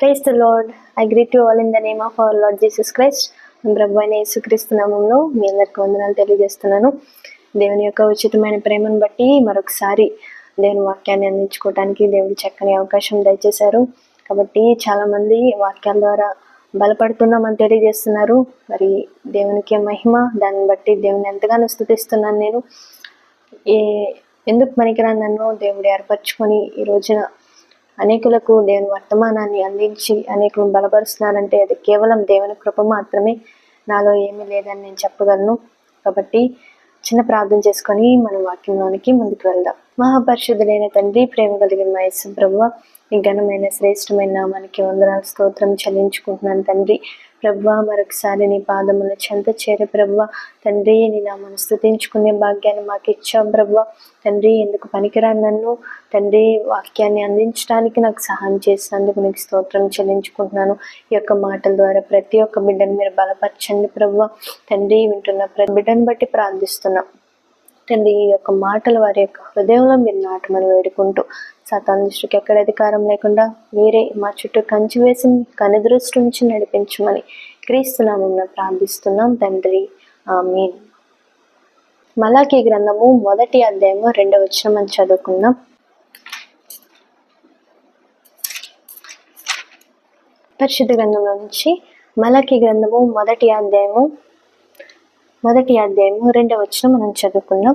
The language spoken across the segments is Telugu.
Praise the Lord I greet you all in the name of our Lord Jesus Christ ప్రభు అయిన యేసుక్రీస్తు నామంలో మీ అందరికీ వందనాలు తెలియజేస్తున్నాను. దేవుని యొక్క ఉచితమైన ప్రేమను బట్టి మరొకసారి దేవుని వాక్యాన్ని అందించుకోవడానికి దేవుడు చక్కని అవకాశం దయచేశారు. కాబట్టి చాలామంది వాక్యాల ద్వారా బలపడుతున్నామని తెలియజేస్తున్నారు. మరి దేవునికి మహిమ దాన్ని బట్టి దేవుని ఎంతగానో స్థుతిస్తున్నాను నేను. ఏ ఎందుకు పనికిరాని నన్ను దేవుడు ఏర్పరచుకొని ఈ రోజున అనేకులకు దేవుని వర్తమానాన్ని అందించి అనేకులను బలపరుస్తున్నారంటే అది కేవలం దేవుని కృప మాత్రమే. నాలో ఏమీ లేదని నేను చెప్పగలను. కాబట్టి చిన్న ప్రార్థన చేసుకొని మన వాక్యంలోనికి ముందుకు వెళ్దాం. మహాపరిశుద్ధులైన తండ్రి ప్రేమ కలిగిన మహేశ్వర ప్రభు ఈ ఘనమైన శ్రేష్టమైన నామానికి వందనాలు స్తోత్రం చెల్లించుకుంటున్నాను తండ్రి. ప్రభా మరొకసారి నీ పాదముల చెంత చేరే ప్రభు తండ్రి నీ నామను స్థుతించుకునే భాగ్యాన్ని మాకు ఇచ్చాం ప్రభు. తండ్రి ఎందుకు పనికిరాని నన్ను? తండ్రి వాక్యాన్ని అందించడానికి నాకు సహాయం చేసినందుకు నీకు స్తోత్రం చెల్లించుకుంటున్నాను. ఈ యొక్క మాటల ద్వారా ప్రతి ఒక్క బిడ్డను మీరు బలపరచండి ప్రభా. తండ్రి వింటున్న ప్ర బిడ్డను బట్టి ప్రార్థిస్తున్నాం. తండ్రి ఈ యొక్క మాటలు వారి యొక్క హృదయంలో మీరు నాటమని వేడుకుంటూ సతాన్ దృష్టికి ఎక్కడ అధికారం లేకుండా మీరే మా చుట్టూ కంచి వేసి కనుదృష్టి నుంచి నడిపించమని క్రీస్తునామం ప్రార్థిస్తున్నాం తండ్రి. ఆమీన్. మలాకి గ్రంథము మొదటి అధ్యాయము రెండవ వచ్చిన మనం చదువుకుందాం. పరిశుద్ధ గ్రంథంలో నుంచి మలాకి గ్రంథము మొదటి అధ్యాయము మొదటి అధ్యాయము రెండవ వచ్చిన మనం చదువుకుందాం.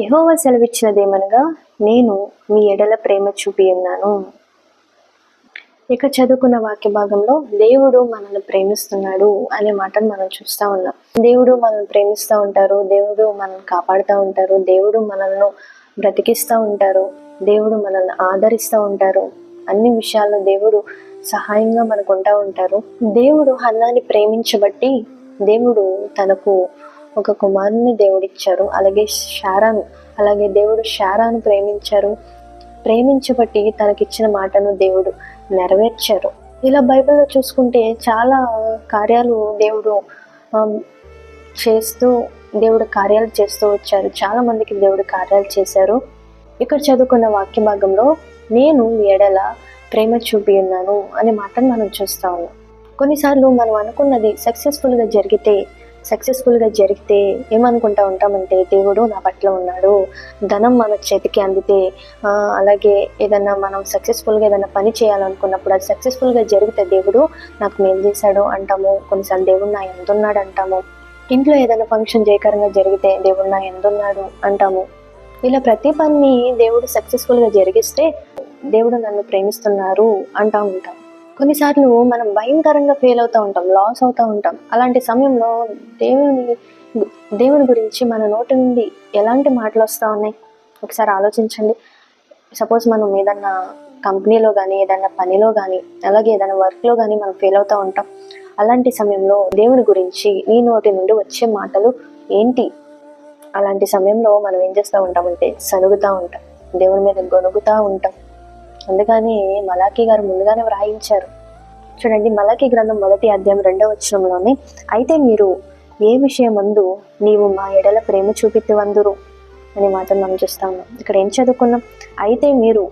యహోవ సెలవిచ్చినదేమనగా నేను మీ ఎడల ప్రేమ చూపి ఉన్నాను. ఇక చదువుకున్న వాక్య భాగంలో దేవుడు మనల్ని ప్రేమిస్తున్నాడు అనే మాటను మనం చూస్తూ ఉన్నాం. దేవుడు మనల్ని ప్రేమిస్తూ ఉంటారు దేవుడు మనల్ని కాపాడుతూ ఉంటారు దేవుడు మనల్ని బ్రతికిస్తూ ఉంటారు దేవుడు మనల్ని ఆదరిస్తూ ఉంటారు. అన్ని విషయాల్లో దేవుడు సహాయంగా మనకు ఉంటా ఉంటారు. దేవుడు హన్నాని ప్రేమించబట్టి దేవుడు తనకు ఒక కుమారుని దేవుడిచ్చారు. అలాగే శారాను అలాగే దేవుడు శారాను ప్రేమించారు. ప్రేమించబట్టి తనకిచ్చిన మాటను దేవుడు నెరవేర్చారు. ఇలా బైబిల్లో చూసుకుంటే చాలా కార్యాలు దేవుడు చేస్తూ దేవుడు కార్యాలు చేస్తూ వచ్చారు. చాలా మందికి దేవుడు కార్యాలు చేశారు. ఇక్కడ చదువుకున్న వాక్య భాగంలో నేను ఎడల ప్రేమ చూపి ఉన్నాను అనే మాటను మనం చూస్తా ఉన్నాం. కొన్నిసార్లు మనం అనుకున్నది సక్సెస్ఫుల్గా జరిగితే సక్సెస్ఫుల్గా జరిగితే ఏమనుకుంటా ఉంటామంటే దేవుడు నా పట్ల ఉన్నాడు ధనం మన చేతికి అందితే అలాగే ఏదన్నా మనం సక్సెస్ఫుల్గా ఏదైనా పని చేయాలనుకున్నప్పుడు అది సక్సెస్ఫుల్గా జరిగితే దేవుడు నాకు మేలు చేశాడు అంటాము. కొన్నిసార్లు దేవుడు నా ఎందున్నాడు అంటాము. ఇంట్లో ఏదైనా ఫంక్షన్ జయకరంగా జరిగితే దేవుడు నా ఎందున్నాడు అంటాము. ఇలా ప్రతి పని దేవుడు సక్సెస్ఫుల్గా జరిగిస్తే దేవుడు నన్ను ప్రేమిస్తున్నారు అంటా ఉంటాం కొన్నిసార్లు మనం భయంకరంగా ఫెయిల్ అవుతూ ఉంటాం లాస్ అవుతూ ఉంటాం. అలాంటి సమయంలో దేవుని దేవుని గురించి మన నోటి నుండి ఎలాంటి మాటలు వస్తూ ఉన్నాయి? ఒకసారి ఆలోచించండి. సపోజ్ మనం ఏదన్నా కంపెనీలో కానీ ఏదన్నా పనిలో కానీ అలాగే ఏదైనా వర్క్లో కానీ మనం ఫెయిల్ అవుతూ ఉంటాం. అలాంటి సమయంలో దేవుని గురించి నీ నోటి నుండి వచ్చే మాటలు ఏంటి? అలాంటి సమయంలో మనం ఏం చేస్తూ ఉంటామంటే సనుగుతూ ఉంటాం. దేవుని మీద గొనుగుతూ ఉంటాం. అందుకని మలాఖీ గారు ముందుగానే వ్రాయించారు. చూడండి మలాఖీ గ్రంథం మొదటి అధ్యాయం రెండవ వచనంలోనే అయితే మీరు ఏ విషయమందు నీవు మా ఎడల ప్రేమ చూపితి వందురు అనే మాటను మనం చూస్తా ఉన్నాం. ఇక్కడ ఏం చదువుకున్నాం? అయితే మీరు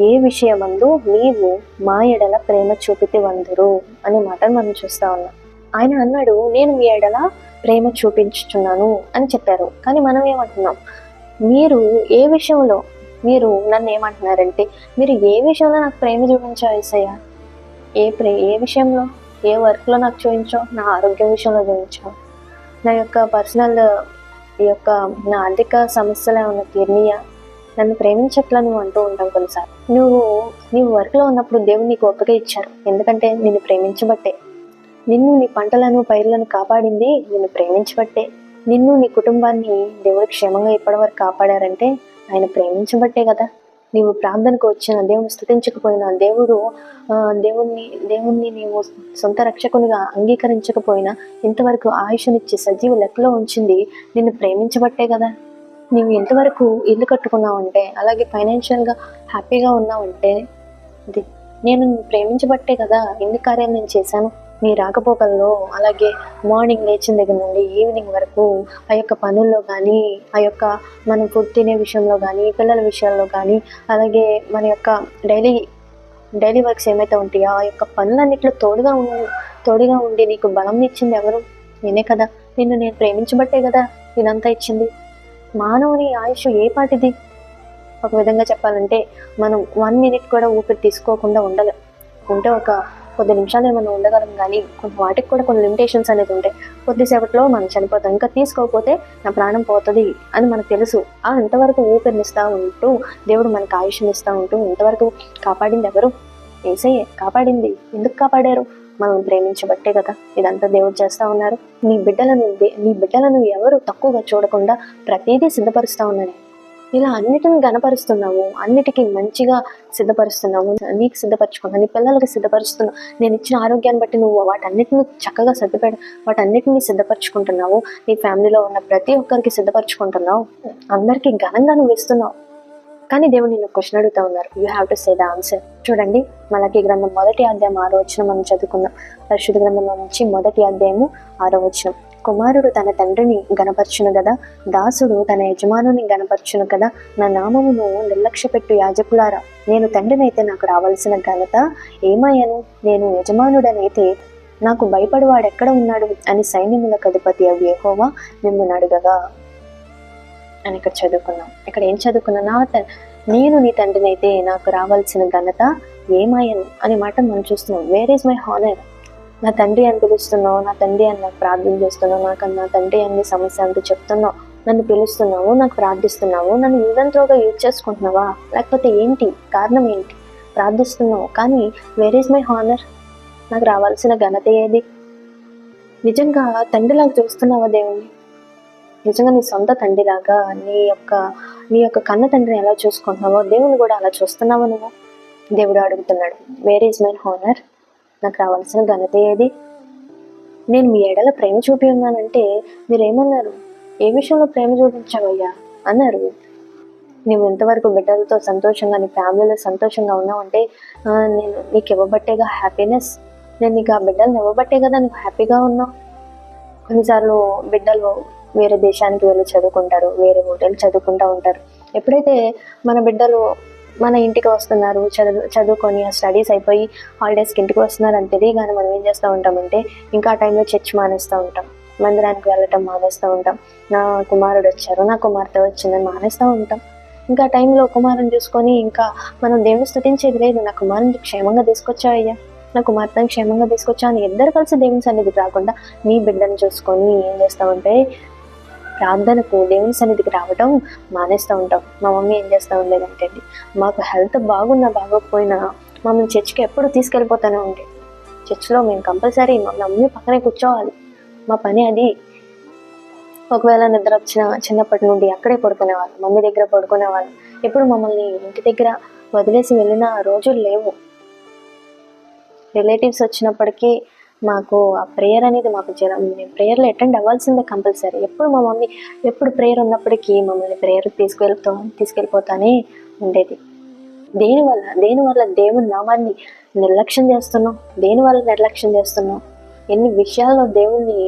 ఏ విషయమందు నీవు మా ఎడల ప్రేమ చూపితి వందురు అనే మాటను మనం చూస్తా ఉన్నాం. ఆయన అన్నాడు నేను మీ ఎడల ప్రేమ చూపించుచున్నాను అని చెప్పారు. కానీ మనం ఏమంటున్నాం? మీరు ఏ విషయంలో మీరు నన్ను ఏమంటున్నారంటే మీరు ఏ విషయంలో నాకు ప్రేమ చూపించావు ఏసయ్యా? ఏ ప్రే ఏ విషయంలో? ఏ వర్క్లో నాకు చూపించావు? నా ఆరోగ్యం విషయంలో చూపించావు? నా యొక్క పర్సనల్ ఈ యొక్క నా ఆర్థిక సమస్యలు ఏమన్నా తీర్నియా? నన్ను ప్రేమించట్లా నువ్వు అంటూ ఉంటాం కొన్నిసార్లు నువ్వు నీవు వర్క్లో ఉన్నప్పుడు దేవుడు నీకు ఒప్పక ఇచ్చారు. ఎందుకంటే నిన్ను ప్రేమించబట్టే. నిన్ను నీ పంటలను పైర్లను కాపాడింది నిన్ను ప్రేమించబట్టే. నిన్ను నీ కుటుంబాన్ని దేవుడు క్షేమంగా ఇప్పటివరకు కాపాడారంటే ఆయన ప్రేమించబట్టే కదా. నీవు ప్రార్థనకు వచ్చిన దేవుని స్థుతించకపోయినా దేవుడు దేవుణ్ణి దేవుణ్ణి నీవు సొంత రక్షకునిగా అంగీకరించకపోయినా ఇంతవరకు ఆయుషనిచ్చి సజీవ లెక్కలో ఉంచింది నిన్ను ప్రేమించబట్టే కదా. నీవు ఇంతవరకు ఇల్లు కట్టుకున్నావంటే అలాగే ఫైనాన్షియల్గా హ్యాపీగా ఉన్నావంటే అది నేను ప్రేమించబట్టే కదా ఎన్ని కార్యాలు నేను చేశాను. మీ రాకపోకల్లో అలాగే మార్నింగ్ లేచిన దగ్గర నుండి ఈవినింగ్ వరకు ఆ యొక్క పనుల్లో కానీ ఆ యొక్క మనం ఫుడ్ తినే విషయంలో కానీ పిల్లల విషయాల్లో కానీ అలాగే మన యొక్క డైలీ డైలీ వర్క్స్ ఏమైతే ఉంటాయో ఆ యొక్క పనులన్నిట్లో తోడుగా ఉండి తోడుగా ఉండి నీకు బలం ఇచ్చింది ఎవరు? నేనే కదా. నిన్ను నేను ప్రేమించబట్టే కదా ఇదంతా ఇచ్చింది. మానవుని ఆయుష్ ఏ పాటిది? ఒక విధంగా చెప్పాలంటే మనం వన్ మినిట్ కూడా ఊపిరి తీసుకోకుండా ఉండలేం. ఉంటే ఒక కొద్ది నిమిషాలు ఏమైనా ఉండగలం కానీ కొంత వాటికి కూడా కొన్ని లిమిటేషన్స్ అనేది ఉంటాయి. కొద్దిసేపట్లో మనం చనిపోతాం. ఇంకా తీసుకోకపోతే నా ప్రాణం పోతుంది అని మనకు తెలుసు. ఆ ఇంతవరకు ఊపిరినిస్తూ ఉంటూ దేవుడు మనకు ఆయుష్నిస్తూ ఉంటూ ఇంతవరకు కాపాడింది ఎవరు? ఏసయ్యే కాపాడింది. ఎందుకు కాపాడారు? మనం ప్రేమించబట్టే కదా. ఇదంతా దేవుడు చేస్తా ఉన్నారు. నీ బిడ్డలను నీ బిడ్డలను ఎవరు తక్కువగా చూడకుండా ప్రతిదీ సిద్ధపరుస్తూ ఉన్నాడు. ఇలా అన్నిటిని గనపరుస్తున్నావు అన్నిటికీ మంచిగా సిద్ధపరుస్తున్నావు నీకు సిద్ధపరచుకున్నావు నీ పిల్లలకి సిద్ధపరుస్తున్నావు. నేను ఇచ్చిన ఆరోగ్యాన్ని బట్టి నువ్వు వాటన్నిటిని చక్కగా సిద్ధపెడ వాటన్నిటిని సిద్ధపరచుకుంటున్నావు. నీ ఫ్యామిలీలో ఉన్న ప్రతి ఒక్కరికి సిద్ధపరచుకుంటున్నావు. అందరికీ ఘనంగా నువ్వు ఇస్తున్నావు. కానీ దేవుడు నిన్ను క్వశ్చన్ అడుగుతా ఉన్నారు. You have to say the answer చూడండి మనకి గ్రంథం మొదటి అధ్యాయం ఆరో వచ్చిన మనం చదువుకుందాం. పరిశుద్ధ గ్రంథంలో నుంచి మొదటి అధ్యాయము ఆరో వచనం. కుమారుడు తన తండ్రిని గనపరచును కదా దాసుడు తన యజమానుని గనపరచును కదా నా నామమును నిర్లక్ష్య పెట్టు యాజకులారా. నేను తండ్రినైతే నాకు రావాల్సిన ఘనత ఏమయ్యను? నేను యజమానుడనైతే నాకు భయపడివాడు ఎక్కడ ఉన్నాడు అని సైన్యములకు అధిపతి అవి యెహోవా మిమ్మల్ని అడగగా. అని ఇక్కడ చదువుకున్నాం. ఇక్కడ ఏం చదువుకున్నా? నా త- నేను నీ తండ్రినైతే నాకు రావాల్సిన ఘనత ఏమాయను అనే మాట మనం చూస్తున్నాం. వేర్ ఈజ్ మై హానర్ నా తండ్రి అని పిలుస్తున్నావు నా తండ్రి అని నాకు ప్రార్థన చేస్తున్నావు నాకు నా తండ్రి అని సమస్య అంటూ చెప్తున్నావు నన్ను పిలుస్తున్నావు నాకు ప్రార్థిస్తున్నావు నన్ను యూదంత్రోగా యూజ్ చేసుకుంటున్నావా? లేకపోతే ఏంటి? కారణం ఏంటి? ప్రార్థిస్తున్నావు కానీ వేర్ ఈజ్ మై హానర్ నాకు రావాల్సిన ఘనత ఏది? నిజంగా తండ్రిలాగా చూస్తున్నావా దేవుణ్ణి? నిజంగా నీ సొంత తండ్రిలాగా నీ యొక్క నీ యొక్క కన్న తండ్రిని ఎలా చూసుకుంటున్నావో దేవుని కూడా అలా చూస్తున్నావా నువ్వు? దేవుడు అడుగుతున్నాడు వేర్ ఈజ్ మై హానర్ నాకు రావాల్సిన ఘనత ఏది? నేను మీ ఎడల ప్రేమ చూపి ఉన్నానంటే మీరేమన్నారు? ఏ విషయంలో ప్రేమ చూపించావయ్యా? అన్నారు. నువ్వు ఎంతవరకు బిడ్డలతో సంతోషంగా నీ ఫ్యామిలీలో సంతోషంగా ఉన్నావంటే నేను నీకు ఇవ్వబట్టేగా హ్యాపీనెస్. నేను నీకు ఆ బిడ్డలను ఇవ్వబట్టే కదా నీకు హ్యాపీగా ఉన్నావు కొన్నిసార్లు బిడ్డలు వేరే దేశానికి వెళ్ళి చదువుకుంటారు వేరే హోటల్ చదువుకుంటూ ఉంటారు. ఎప్పుడైతే మన బిడ్డలు మన ఇంటికి వస్తున్నారు చదువు చదువుకొని ఆ స్టడీస్ అయిపోయి హాలిడేస్కి ఇంటికి వస్తున్నారు అని తెలియగానే మనం ఏం చేస్తూ ఉంటామంటే ఇంకా ఆ టైంలో చర్చ్ మానేస్తూ ఉంటాం. మందిరానికి వెళ్ళటం మానేస్తూ ఉంటాం. నా కుమారుడు వచ్చారు నా కుమార్తె వచ్చిందని మానేస్తూ ఉంటాం. ఇంకా టైంలో కుమారుని చూసుకొని ఇంకా మనం దేవుని స్థుతించేది లేదు. నా కుమారుని క్షేమంగా తీసుకొచ్చావయ్యా నా కుమార్తెను క్షేమంగా తీసుకొచ్చా అని ఇద్దరు కలిసి దేవుని సన్నిధికి రాకుండా నీ బిడ్డను చూసుకొని ఏం చేస్తామంటే ప్రార్థనకు దేవుని సన్నిధికి రావడం మానేస్తూ ఉంటాం. మా మమ్మీ ఏం చేస్తూ ఉండేదంటే అండి మాకు హెల్త్ బాగున్నా బాగోకపోయినా మమ్మల్ని చర్చికి ఎప్పుడు తీసుకెళ్ళిపోతూనే ఉండే చర్చిలో మేము కంపల్సరీ మా మమ్మీ పక్కనే కూర్చోవాలి. మా పని అది. ఒకవేళ నిద్ర వచ్చిన చిన్నప్పటి నుండి అక్కడే పడుకునేవాళ్ళు మమ్మీ దగ్గర పడుకునేవాళ్ళు. ఎప్పుడు మమ్మల్ని ఇంటి దగ్గర వదిలేసి వెళ్ళిన రోజులు లేవు. రిలేటివ్స్ వచ్చినప్పటికీ మాకు ఆ ప్రేయర్ అనేది మాకు జర మేము ప్రేయర్లో అటెండ్ అవ్వాల్సిందే కంపల్సరీ. ఎప్పుడు మా మమ్మీ ఎప్పుడు ప్రేయర్ ఉన్నప్పటికీ మమ్మల్ని ప్రేయర్ తీసుకెళ్తా తీసుకెళ్ళిపోతానే ఉండేది. దేనివల్ల దేనివల్ల దేవుని నామాన్ని నిర్లక్ష్యం చేస్తున్నాం? దేనివల్ల నిర్లక్ష్యం చేస్తున్నాం? ఎన్ని విషయాల్లో దేవుణ్ణి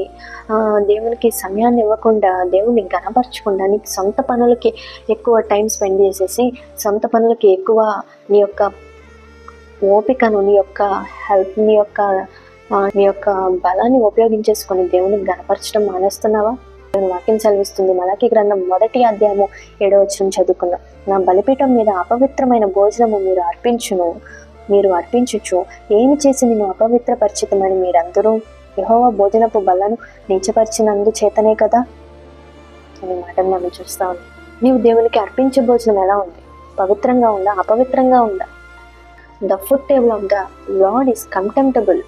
దేవునికి సమయాన్ని ఇవ్వకుండా దేవుణ్ణి గనపరచకుండా నీకు సొంత పనులకి ఎక్కువ టైం స్పెండ్ చేసేసి సొంత పనులకి ఎక్కువ నీ యొక్క ఓపికను నీ యొక్క హెల్ప్ నీ యొక్క మీ నీ యొక్క బలాన్ని ఉపయోగించేసుకొని దేవుని గనపరచడం మానేస్తున్నావా? వాక్యం సెలవిస్తుంది. మలాకి గ్రంథం మొదటి అధ్యాయము ఏడో వచ్చిన చదువుకున్నాం నా బలిపీఠం మీద అపవిత్రమైన భోజనము మీరు అర్పించును మీరు అర్పించచ్చు ఏమి చేసి నేను అపవిత్రపరిచితమని మీరందరూ? యహోవ భోజనపు బలను నీచపరిచినందు చేతనే కదా? అనే మాటను మనం చూస్తా ఉన్నాం. నీవు దేవునికి అర్పించే భోజనం ఎలా ఉంది? పవిత్రంగా ఉందా? అపవిత్రంగా ఉందా? The food table of the Lord is contemptible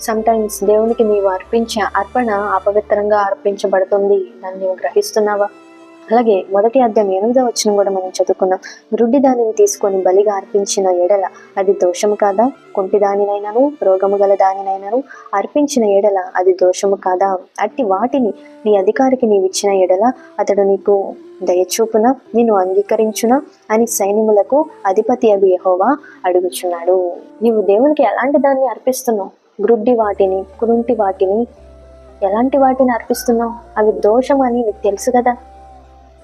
sometimes దేవునికి నీవు అర్పించే అర్పణ అపవిత్రంగా అర్పించబడుతుంది. దాన్ని నీవు గ్రహిస్తున్నావా? అలాగే మొదటి అధ్యాయం ఎనిమిదో వచ్చిన కూడా మనం చదువుకున్నాం. రుడ్డి దానిని తీసుకొని బలిగా అర్పించిన ఎడల అది దోషము కాదా? కుంటి దానినైనాను రోగము గల దానినైనాను అర్పించిన ఎడల అది దోషము కాదా? అట్టి వాటిని నీ అధికారికి నీవిచ్చిన ఎడల అతడు నీకు దయచూపున నిన్ను అంగీకరించున? అని సైన్యములకు అధిపతి అవి యహోవా అడుగుచున్నాడు. నీవు దేవునికి ఎలాంటి దాన్ని అర్పిస్తున్నావు? గ్రుడ్డి వాటిని కురుంటి వాటిని. ఎలాంటి వాటిని అర్పిస్తున్నావు? అవి దోషం అని నీకు తెలుసు కదా?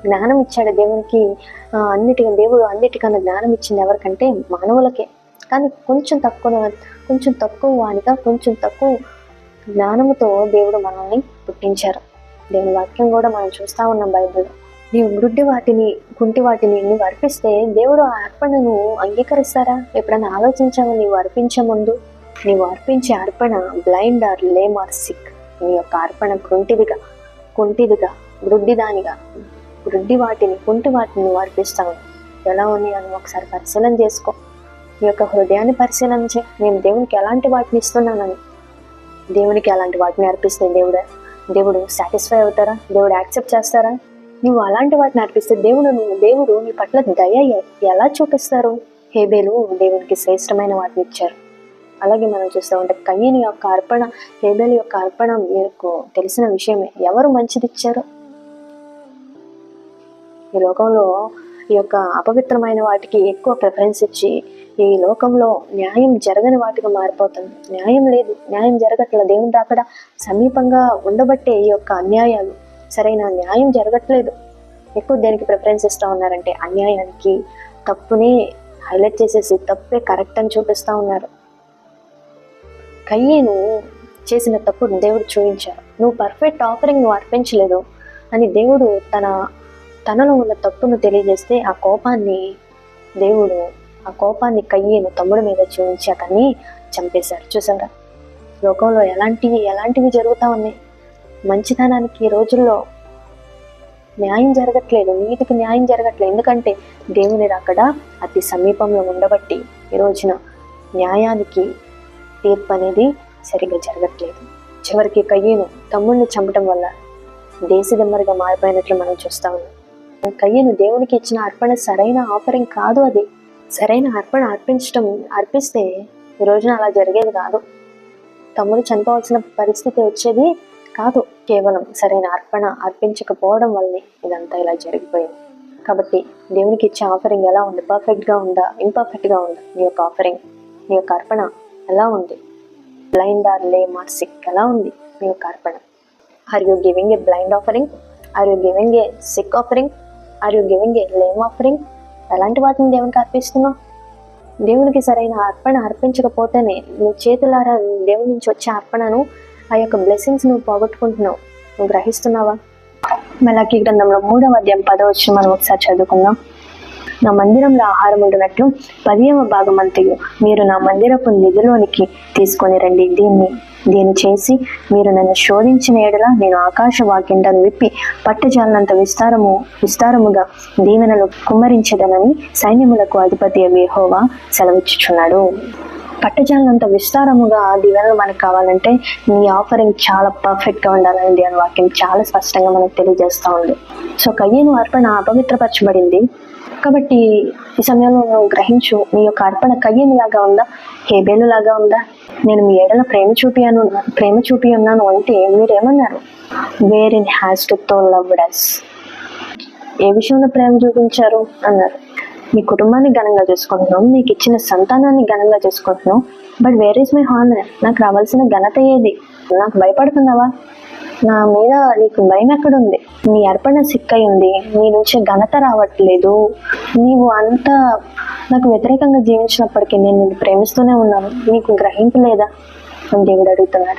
జ్ఞానం ఇచ్చాడు దేవునికి. అన్నిటికీ దేవుడు అన్నిటికన్నా జ్ఞానం ఇచ్చింది ఎవరికంటే మానవులకే. కానీ కొంచెం తక్కువ కొంచెం తక్కువ వానిగా కొంచెం తక్కువ జ్ఞానముతో దేవుడు మనల్ని పుట్టించారు. దేవుని వాక్యం కూడా మనం చూస్తా ఉన్నాం బైబిల్లో. నీవు గుడ్డి వాటిని కుంటి వాటిని నువ్వు అర్పిస్తే దేవుడు ఆ అర్పణను అంగీకరిస్తారా? ఎప్పుడైనా ఆలోచించావా? నీవు అర్పించే ముందు? నీవు అర్పించే అర్పణ blind or lame or sick నీ యొక్క అర్పణ కుంటిదిగా కుంటిదిగా గుడ్డిదానిగా గుడ్డి వాటిని కుంటి వాటిని నువ్వు అర్పిస్తావు. ఎలా ఉంది అని ఒకసారి పరిశీలన చేసుకో. నీ యొక్క హృదయాన్ని పరిశీలన చే నేను దేవునికి ఎలాంటి వాటిని ఇస్తున్నానని. దేవునికి ఎలాంటి వాటిని అర్పిస్తే దేవుడు? దేవుడు సాటిస్ఫై అవుతారా? దేవుడు యాక్సెప్ట్ చేస్తారా? నువ్వు అలాంటి వాటిని అర్పిస్తే దేవుడు నువ్వు దేవుడు నీ పట్ల దయ ఎలా చూపిస్తారు? హేబేలు దేవునికి శ్రేష్టమైన వాటిని ఇచ్చారు. అలాగే మనం చూస్తూ ఉంటే కయ్యని యొక్క అర్పణ హేబెల్ యొక్క అర్పణ మీకు తెలిసిన విషయమే. ఎవరు మంచిది ఇచ్చారు ఈ లోకంలో ఈ యొక్క అపవిత్రమైన వాటికి ఎక్కువ ప్రిఫరెన్స్ ఇచ్చి ఈ లోకంలో న్యాయం జరగని వాటికి మారిపోతుంది. న్యాయం లేదు. న్యాయం జరగట్లేదు. దేవుని దాకడ సమీపంగా ఉండబట్టే ఈ యొక్క అన్యాయాలు. సరైన న్యాయం జరగట్లేదు. ఎక్కువ దేనికి ప్రిఫరెన్స్ ఇస్తూ ఉన్నారంటే అన్యాయానికి తప్పుని హైలైట్ చేసేసి తప్పే కరెక్ట్ అని చూపిస్తూ ఉన్నారు. కయ్యేను చేసిన తప్పు దేవుడు చూపించారు నువ్వు పర్ఫెక్ట్ ఆఫరింగ్ నువ్వు అర్పించలేదు అని దేవుడు తన తనలో ఉన్న తప్పును తెలియజేస్తే ఆ కోపాన్ని దేవుడు ఆ కోపాన్ని కయ్యేను తమ్ముడి మీద చూపించి అతన్ని చంపేశారు చూసారా? లోకంలో ఎలాంటివి ఎలాంటివి జరుగుతూ ఉన్నాయి? మంచితనానికి ఈ రోజుల్లో న్యాయం జరగట్లేదు నీతికి న్యాయం జరగట్లేదు. ఎందుకంటే దేవుని అక్కడ అతి సమీపంలో ఉండబట్టి ఈ రోజున న్యాయానికి తీర్పు అనేది సరిగ్గా జరగట్లేదు. చివరికి కయ్యను తమ్ముడిని చంపడం వల్ల దేశదిమ్మరిగా మారిపోయినట్లు మనం చూస్తా ఉన్నాం. కయ్యను దేవునికి ఇచ్చిన అర్పణ సరైన ఆఫరింగ్ కాదు అది. సరైన అర్పణ అర్పించడం అర్పిస్తే ఈ రోజున అలా జరిగేది కాదు. తమ్ముడు చనిపోవాల్సిన పరిస్థితి వచ్చేది కాదు. కేవలం సరైన అర్పణ అర్పించకపోవడం వల్లనే ఇదంతా ఇలా జరిగిపోయింది. కాబట్టి దేవునికి ఇచ్చే ఆఫరింగ్ ఎలా ఉంది పర్ఫెక్ట్గా ఉందా? ఇంపర్ఫెక్ట్గా ఉందా? నీ యొక్క ఆఫరింగ్ నీ యొక్క అర్పణ ఎలా ఉంది. Blind or lame or sick ఎలా ఉంది మీ యొక్క అర్పణ are you giving a blind offering are you giving a sick offering are you giving a lame offering ఎలాంటి వాటిని దేవునికి అర్పిస్తున్నావు. దేవునికి సరైన అర్పణ అర్పించకపోతేనే నువ్వు చేతులారా దేవుని నుంచి వచ్చే అర్పణను ఆ యొక్క బ్లెస్సింగ్స్ నువ్వు పోగొట్టుకుంటున్నావు. నువ్వు గ్రహిస్తున్నావా? మళ్ళీ గ్రంథంలో మూడవ అధ్యాయం పదవ మనం ఒకసారి చదువుకుందాం. నా మందిరంలో ఆహారం ఉండినట్లు పదియవ భాగం అంతయు. మీరు నా మందిరపు నిధిలోనికి తీసుకొని రండి. దీన్ని దీన్ని చేసి మీరు నన్ను శోధించిన ఎడల నేను ఆకాశ వాక్యంటను విప్పి పట్టజాలనంత విస్తారము విస్తారముగా దీవెనలు కుమ్మరించదనని సైన్యములకు అధిపతి యెహోవా సెలవిచ్చుచున్నాడు. పట్టజాలనంత విస్తారముగా దీవెనలు మనకు కావాలంటే నీ ఆఫరింగ్ చాలా పర్ఫెక్ట్గా ఉండాలని దేవుని వాక్యం చాలా స్పష్టంగా మనకు తెలియజేస్తా ఉంది. సో కయ్యను అర్పణ అపవిత్రపరచబడింది కాబట్టి ఈ సమయంలో నువ్వు గ్రహించు నీ యొక్క అర్పణ కయ్యని లాగా ఉందా? హేబేలు లాగా ఉందా? నేను మీ ఏడల ప్రేమ చూపియాను ప్రేమ చూపి ఉన్నాను అంటే మీరేమన్నారు? వేర్ ఇన్ హ్యాస్ టు తో లవ్ డస్ ఏ విషయంలో ప్రేమ చూపించారు? అన్నారు. మీ కుటుంబాన్ని ఘనంగా చూసుకుంటున్నాం నీకు ఇచ్చిన సంతానాన్ని ఘనంగా చూసుకుంటున్నాం but where is my honour నాకు రావాల్సిన ఘనత ఏది? నాకు భయపడుతున్నావా? నా మీద నీకు భయం ఎక్కడుంది? నీ అర్పణ సిక్కై ఉంది నీ నుంచి ఘనత రావట్లేదు. నీవు అంత నాకు వ్యతిరేకంగా జీవించినప్పటికీ నేను నిన్ను ప్రేమిస్తూనే ఉన్నాను. నీకు గ్రహింపు లేదా? అని దేవుడు అడుగుతున్నాడు.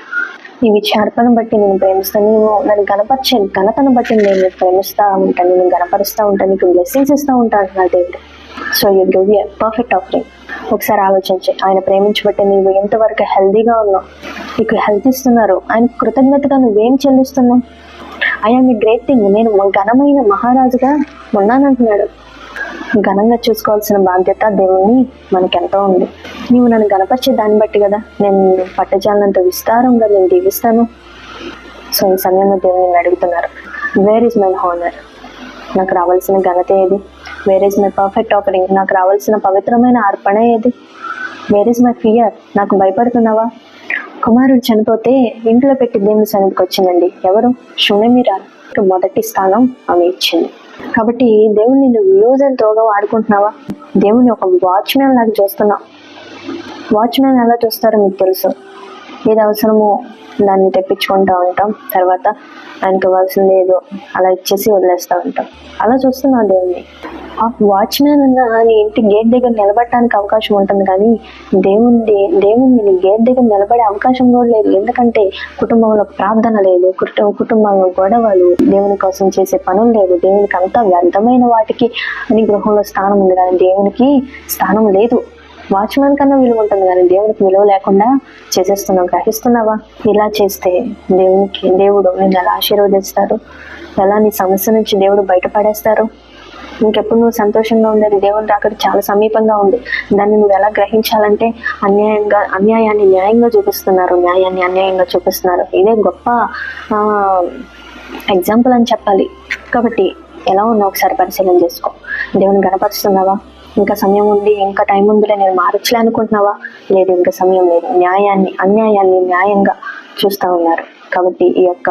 నీ విచార్పణ బట్టి నేను ప్రేమిస్తాను నువ్వు నన్ను గణపరిచే ఘనతను బట్టి నేను ప్రేమిస్తా ఉంటాను. నేను గణపరుస్తూ ఉంటాను. నీకు బ్లెస్సింగ్స్ ఇస్తూ ఉంటాను నా దేవుడు. So you give a perfect offering ఒకసారి ఆలోచించి. ఆయన ప్రేమించబట్టి నీవు ఎంతవరకు హెల్దీగా ఉన్నావు? నీకు హెల్త్ ఇస్తున్నారు. ఆయన కృతజ్ఞతగా నువ్వేం చెల్లిస్తున్నావు? ఐఎమ్ ఏ గ్రేట్ థింగ్ నేను ఘనమైన మహారాజుగా ఉన్నానంటున్నాడు. ఘనంగా చూసుకోవాల్సిన బాధ్యత దేవుణ్ణి మనకెంతో ఉంది. నీవు నన్ను గణపరిచే దాన్ని బట్టి కదా? నేను పట్టజాలంత విస్తారంగా నేను దీవిస్తాను సో ఈ సమయంలో దేవుని అడుగుతున్నారు. వేర్ ఇస్ మై హానర్ నాకు రావాల్సిన ఘనత ఏది? Where is my perfect offering నాకు రావాల్సిన పవిత్రమైన అర్పణ ఏది? వేర్ ఇస్ మై ఫియర్ నాకు భయపడుతున్నావా? కుమారుడు చనిపోతే ఇంట్లో పెట్టి దేవుని సన్నిధికి వచ్చిందండి. ఎవరు? షునమిరా మొదటి స్థానం ఆమె ఇచ్చింది. కాబట్టి దేవుని నువ్వు యూజ్ అండ్ త్రోగా వాడుకుంటున్నావా? దేవుని ఒక వాచ్మ్యాన్ లాగా చూస్తున్నావు. వాచ్మ్యాన్ ఎలా చూస్తారో మీకు తెలుసు. ఏది అవసరమో దాన్ని తెప్పించుకుంటూ ఉంటాం. తర్వాత ఆయనకి ఇవ్వాల్సింది ఏదో అలా ఇచ్చేసి వదిలేస్తూ ఉంటాం. అలా చూస్తున్నాం దేవుణ్ణి. ఆ వాచ్మ్యాన్ అన్న నీ ఇంటి గేట్ దగ్గర నిలబడటానికి అవకాశం ఉంటుంది కానీ దేవుని దేవుని నీ గేట్ దగ్గర నిలబడే అవకాశం కూడా లేదు. ఎందుకంటే కుటుంబంలో ప్రార్థన లేదు కుటుంబ కుటుంబంలో గొడవలు దేవుని కోసం చేసే పనులు లేదు దేవునికి అంతా వ్యర్థమైన వాటికి అని గృహంలో స్థానం ఉంది కానీ దేవునికి స్థానం లేదు. వాచ్మెన్ కన్నా విలువ ఉంటుంది కానీ దేవుడికి విలువ లేకుండా చేసేస్తున్నావు గ్రహిస్తున్నావా? ఇలా చేస్తే దేవునికి దేవుడు నేను ఎలా ఆశీర్వదిస్తారు? ఎలా నీ సమస్య నుంచి దేవుడు బయటపడేస్తారు? ఇంకెప్పుడు నువ్వు సంతోషంగా ఉండేది? దేవుని రాకడ చాలా సమీపంగా ఉంది. దాన్ని నువ్వు ఎలా గ్రహించాలంటే అన్యాయంగా అన్యాయాన్ని న్యాయంగా చూపిస్తున్నారు. న్యాయాన్ని అన్యాయంగా చూపిస్తున్నారు. ఇదే గొప్ప ఎగ్జాంపుల్ అని చెప్పాలి. కాబట్టి ఎలా ఉన్నావు? ఒకసారి పరిశీలన చేసుకో. దేవుని గణపరుస్తున్నావా? ఇంకా సమయం ఉంది ఇంకా టైం ఉందిలే నేను మారచ్చులే అనుకుంటున్నావా? లేదు ఇంకా సమయం లేదు. న్యాయాన్ని అన్యాయాన్ని న్యాయంగా చూస్తా ఉన్నారు. కాబట్టి ఈ యొక్క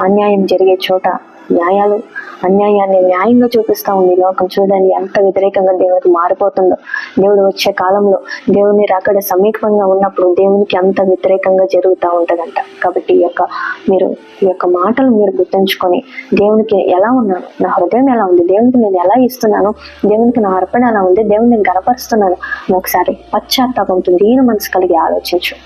అన్యాయం జరిగే చోట న్యాయాలు అన్యాయాన్ని న్యాయంగా చూపిస్తా ఉంది లోకం. చూడండి ఎంత వ్యతిరేకంగా దేవునికి మారిపోతుందో. దేవుడు వచ్చే కాలంలో దేవుని రాకడ సమీపంగా ఉన్నప్పుడు దేవునికి అంత వ్యతిరేకంగా జరుగుతూ ఉంటదంట. కాబట్టి ఈ యొక్క మీరు ఈ యొక్క మాటలు మీరు గుర్తుంచుకొని దేవునికి ఎలా ఉన్నాను? నా హృదయం ఎలా ఉంది? దేవునికి నేను ఎలా ఇస్తున్నాను? దేవునికి నా అర్పణ ఎలా ఉంది? దేవుని నేను గనపరుస్తున్నాను? ఒకసారి పశ్చాత్తాపంతో దీని మనసు కలిగి ఆలోచించు.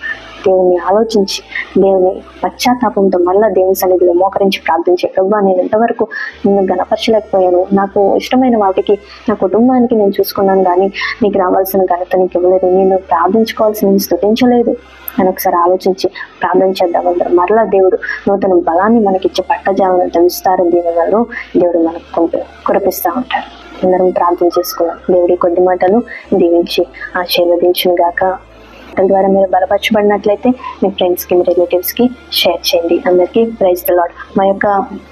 దేవుని ఆలోచించి దేవుని పశ్చాత్తాపంతో మళ్ళీ దేవుని సన్నిధిలో మోకరించి ప్రార్థించే ప్రభా నేను ఎంతవరకు నిన్ను గణపరచలేకపోయాను. నాకు ఇష్టమైన వాటికి నా కుటుంబానికి నేను చూసుకున్నాను కానీ నీకు రావాల్సిన ఘనత నీకు ఇవ్వలేదు. నేను ప్రార్థించుకోవాల్సిన నేను స్థుతించలేదు. అని ఒకసారి ఆలోచించి ప్రార్థన చేద్దాం అందరం. మరలా దేవుడు నూతన బలాన్ని మనకిచ్చే పట్టజాలంత విస్తార దీవెనలు. దేవుడు మనకు కుంప- ఉంటారు అందరం ప్రార్థన చేసుకున్నాం దేవుడి కొద్ది మాటలు దీవించి ఆశీర్వదించును గాక మాటల ద్వారా మీరు బలపరచబడినట్లయితే మీ ఫ్రెండ్స్కి మీ రిలేటివ్స్కి షేర్ చేయండి. అందరికీ ప్రైజ్ ద లాడ్ మా యొక్క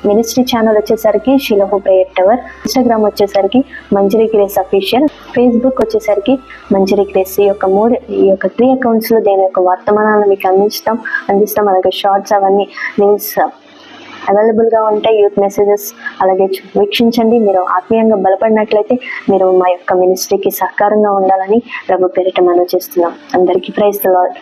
మినిస్ట్రీ ఛానల్ వచ్చేసరికి షిలోహు ప్రేయర్ టవర్ ఇన్స్టాగ్రామ్ వచ్చేసరికి మంజరీ గ్రేస్ అఫీషియల్ ఫేస్బుక్ వచ్చేసరికి మంజరీ గ్రేస్ ఈ యొక్క మూడు ఈ యొక్క త్రీ అకౌంట్స్లో దేని యొక్క వర్తమానాలను మీకు అందిస్తాం అందిస్తాం. అలాగే షార్ట్స్ అవన్నీ రీల్స్ అవైలబుల్గా ఉంటాయి యూత్ మెసేజెస్ అలాగే వీక్షించండి. మీరు ఆత్మీయంగా బలపడినట్లయితే మీరు మా యొక్క మినిస్ట్రీకి సహకారంగా ఉండాలని ప్రభు పేరిట మనం చేస్తున్నాం. అందరికీ ప్రైజ్ ద లాడ్